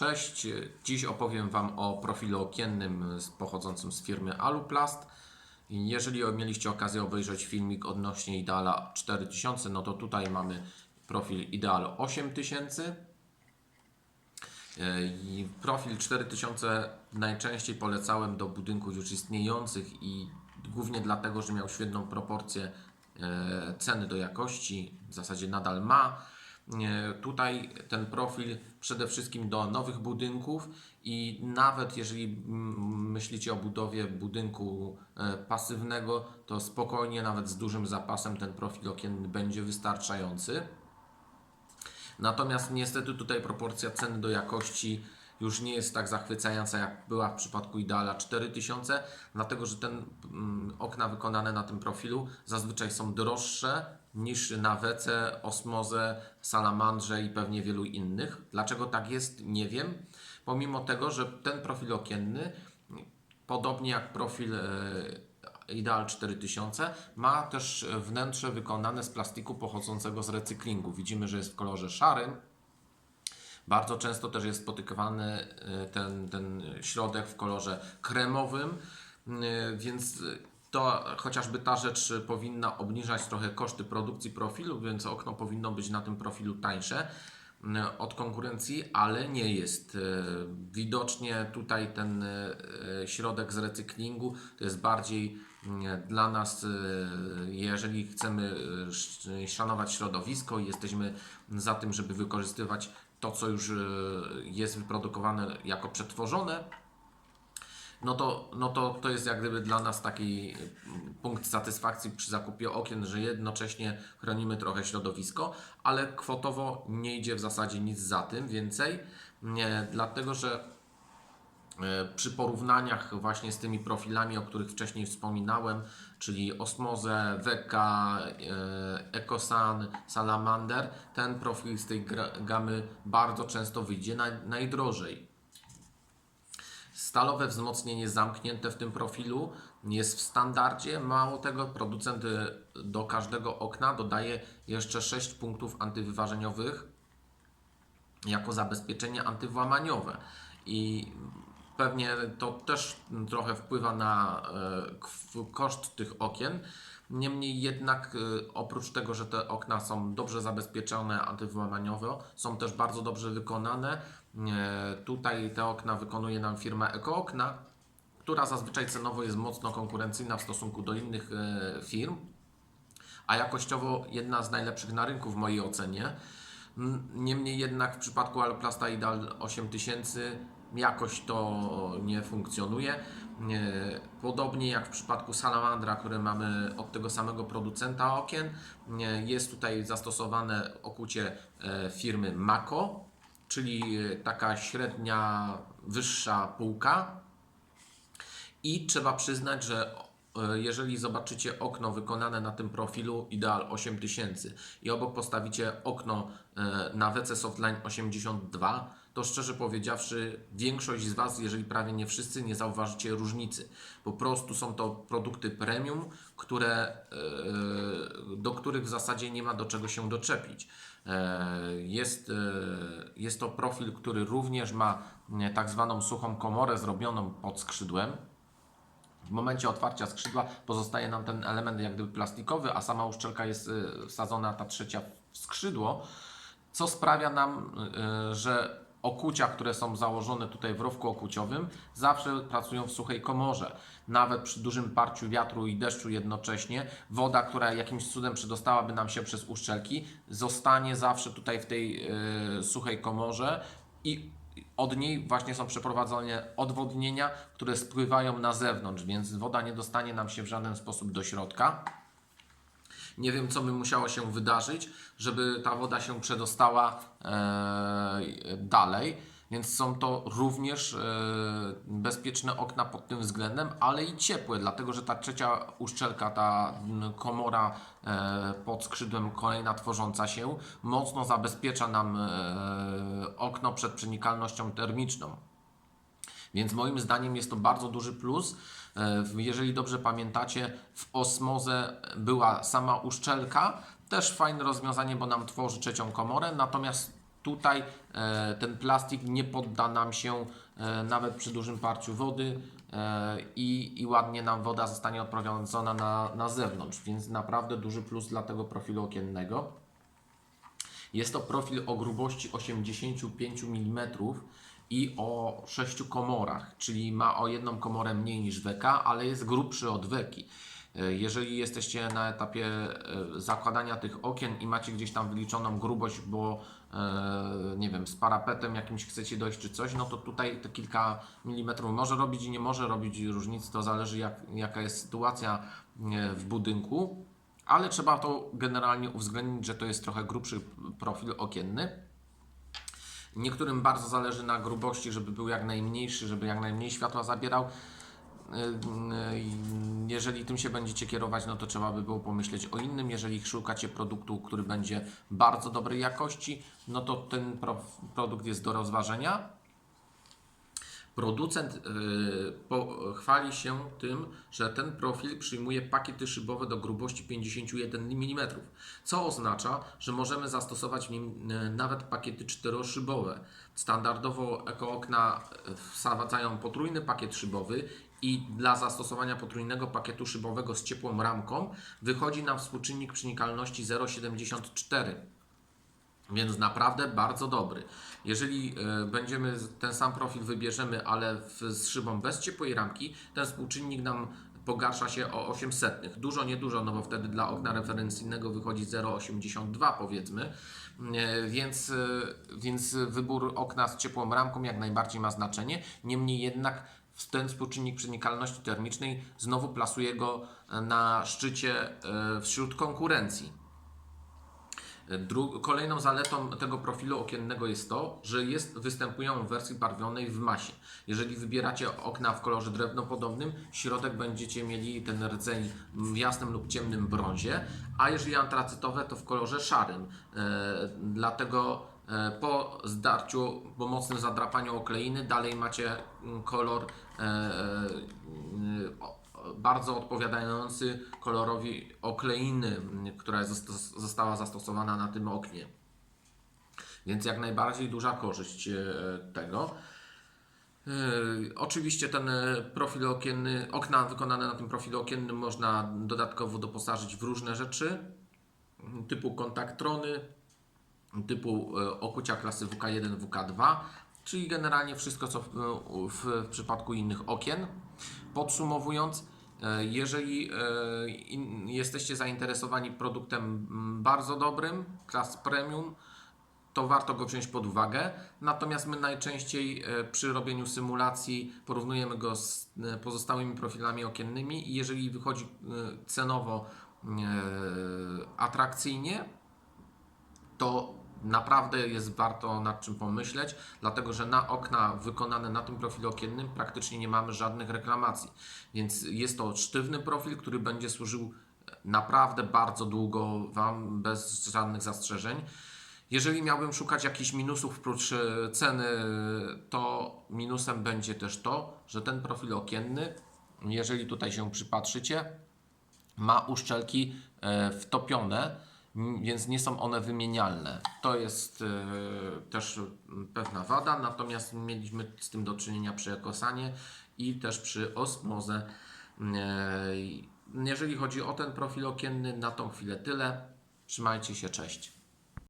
Cześć, dziś opowiem Wam o profilu okiennym pochodzącym z firmy Aluplast. Jeżeli mieliście okazję obejrzeć filmik odnośnie Ideala 4000, no to tutaj mamy profil Ideal 8000. E, I profil 4000 najczęściej polecałem do budynków już istniejących i głównie dlatego, że miał świetną proporcję e, ceny do jakości, w zasadzie nadal ma. E, Tutaj ten profil przede wszystkim do nowych budynków i nawet jeżeli myślicie o budowie budynku e, pasywnego, to spokojnie, nawet z dużym zapasem, ten profil okienny będzie wystarczający. Natomiast niestety tutaj proporcja ceny do jakości już nie jest tak zachwycająca jak była w przypadku Ideala 4000, dlatego że ten mm, okna wykonane na tym profilu zazwyczaj są droższe niż na WC, Osmoze, Salamandrze i pewnie wielu innych. Dlaczego tak jest, nie wiem. Pomimo tego, że ten profil okienny, podobnie jak profil e, Ideal 4000, ma też wnętrze wykonane z plastiku pochodzącego z recyklingu. Widzimy, że jest w kolorze szarym. Bardzo często też jest spotykany e, ten, ten środek w kolorze kremowym, e, więc to chociażby ta rzecz powinna obniżać trochę koszty produkcji profilu, więc okno powinno być na tym profilu tańsze od konkurencji, ale nie jest. E, Widocznie tutaj ten środek z recyklingu to jest bardziej dla nas, jeżeli chcemy sz- szanować środowisko i jesteśmy za tym, żeby wykorzystywać to, co już e, jest wyprodukowane jako przetworzone, no to, no to to jest jak gdyby dla nas taki mm, punkt satysfakcji przy zakupie okien, że jednocześnie chronimy trochę środowisko, ale kwotowo nie idzie w zasadzie nic za tym więcej, nie, dlatego że e, przy porównaniach właśnie z tymi profilami, o których wcześniej wspominałem, czyli Osmozę, Weka, e, Ecosan, Salamander, ten profil z tej gamy bardzo często wyjdzie naj, najdrożej. Stalowe wzmocnienie zamknięte w tym profilu jest w standardzie. Mało tego, producent y, do każdego okna dodaje jeszcze 6 punktów antywyważeniowych jako zabezpieczenie antywłamaniowe. I pewnie to też trochę wpływa na e, koszt tych okien. Niemniej jednak, e, oprócz tego, że te okna są dobrze zabezpieczone antywłamaniowo, są też bardzo dobrze wykonane. E, Tutaj te okna wykonuje nam firma EcoOkna, która zazwyczaj cenowo jest mocno konkurencyjna w stosunku do innych firm a jakościowo jedna z najlepszych na rynku w mojej ocenie. Niemniej jednak w przypadku Alplasta Ideal 8000 jakoś to nie funkcjonuje. Nie- Podobnie jak w przypadku Salamandra, który mamy od tego samego producenta okien, nie, jest tutaj zastosowane okucie e, firmy Mako, czyli e, taka średnia, wyższa półka, i trzeba przyznać, że e, jeżeli zobaczycie okno wykonane na tym profilu Ideal 8000 i obok postawicie okno e, na WC Softline 82, to szczerze powiedziawszy, większość z Was, jeżeli prawie nie wszyscy, nie zauważycie różnicy. Po prostu są to produkty premium, które, e, do których w zasadzie nie ma do czego się doczepić. E, Jest, e, jest to profil, który również ma e, tak zwaną suchą komorę zrobioną pod skrzydłem. W momencie otwarcia skrzydła pozostaje nam ten element jak gdyby plastikowy, a sama uszczelka jest wsadzona ta trzecia w skrzydło, co sprawia nam, że okucia, które są założone tutaj w rowku okuciowym, zawsze pracują w suchej komorze. Nawet przy dużym parciu wiatru i deszczu jednocześnie, woda, która jakimś cudem przedostałaby nam się przez uszczelki, zostanie zawsze tutaj w tej y, suchej komorze i od niej właśnie są przeprowadzone odwodnienia, które spływają na zewnątrz, więc woda nie dostanie nam się w żaden sposób do środka. Nie wiem, co by musiało się wydarzyć, żeby ta woda się przedostała e, dalej. Więc są to również e, bezpieczne okna pod tym względem, ale i ciepłe, dlatego że ta trzecia uszczelka, ta komora e, pod skrzydłem kolejna tworząca się, mocno zabezpiecza nam okno przed przenikalnością termiczną. Więc moim zdaniem jest to bardzo duży plus. E, Jeżeli dobrze pamiętacie, w Osmozę była sama uszczelka, też fajne rozwiązanie, bo nam tworzy trzecią komorę, natomiast tutaj e, ten plastik nie podda nam się e, nawet przy dużym parciu wody i, i ładnie nam woda zostanie odprowadzona na, na zewnątrz, więc naprawdę duży plus dla tego profilu okiennego. Jest to profil o grubości 85 mm i o 6 komorach, czyli ma o jedną komorę mniej niż weka, ale jest grubszy od weki. Jeżeli jesteście na etapie e, zakładania tych okien i macie gdzieś tam wyliczoną grubość, bo e, nie wiem, z parapetem jakimś chcecie dojść czy coś, no to tutaj te kilka milimetrów może robić i nie może robić różnicy, to zależy jak, jaka jest sytuacja e, w budynku ale trzeba to generalnie uwzględnić, że to jest trochę grubszy profil okienny. Niektórym bardzo zależy na grubości, żeby był jak najmniejszy, żeby jak najmniej światła zabierał. Yy, Jeżeli tym się będziecie kierować, no to trzeba by było pomyśleć o innym. Jeżeli szukacie produktu, który będzie bardzo dobrej jakości, no to ten pro, produkt jest do rozważenia. Producent yy, po, chwali się tym, że ten profil przyjmuje pakiety szybowe do grubości 51 mm, co oznacza, że możemy zastosować w nim yy, nawet pakiety czteroszybowe. Standardowo ekookna yy, wsadzają potrójny pakiet szybowy i dla zastosowania potrójnego pakietu szybowego z ciepłą ramką wychodzi nam współczynnik przenikalności 0,74. Więc naprawdę bardzo dobry. Jeżeli e, będziemy ten sam profil wybierzemy, ale w, z szybą bez ciepłej ramki, ten współczynnik nam pogarsza się o 800. Dużo, niedużo, no bo wtedy dla okna referencyjnego wychodzi 0,82 powiedzmy. E, Więc, e, więc wybór okna z ciepłą ramką jak najbardziej ma znaczenie. Niemniej jednak ten współczynnik przenikalności termicznej znowu plasuje go na szczycie wśród konkurencji. Dru- kolejną zaletą tego profilu okiennego jest to, że jest, występują w wersji barwionej w masie. Jeżeli wybieracie okna w kolorze drewnopodobnym, środek będziecie mieli ten rdzeń w jasnym lub ciemnym brązie, a jeżeli antracytowe, to w kolorze szarym. E, dlatego e, po zdarciu, po mocnym zadrapaniu okleiny, dalej macie mm, kolor e, e, bardzo odpowiadający kolorowi okleiny, która zosta- została zastosowana na tym oknie. Więc jak najbardziej duża korzyść e, tego. E, Oczywiście ten profil okienny, okna wykonane na tym profilu okiennym można dodatkowo doposażyć w różne rzeczy, typu kontaktrony, typu e, okucia klasy WK1, WK2, czyli generalnie wszystko, co w, w, przypadku innych okien. Podsumowując, e, jeżeli e, jesteście zainteresowani produktem mm, bardzo dobrym, klas premium, to warto go wziąć pod uwagę. Natomiast my najczęściej e, przy robieniu symulacji porównujemy go z pozostałymi profilami okiennymi i jeżeli wychodzi cenowo atrakcyjnie, to naprawdę jest warto nad czym pomyśleć, dlatego że na okna wykonane na tym profilu okiennym praktycznie nie mamy żadnych reklamacji. Więc jest to sztywny profil, który będzie służył naprawdę bardzo długo Wam bez żadnych zastrzeżeń. Jeżeli miałbym szukać jakichś minusów prócz e, ceny, to minusem będzie też to, że ten profil okienny, jeżeli tutaj się przypatrzycie, ma uszczelki e, wtopione, więc nie są one wymienialne. To jest e, też pewna wada, natomiast mieliśmy z tym do czynienia przy ekosanie i też przy osmozę. E, Jeżeli chodzi o ten profil okienny, na tą chwilę tyle. Trzymajcie się, cześć.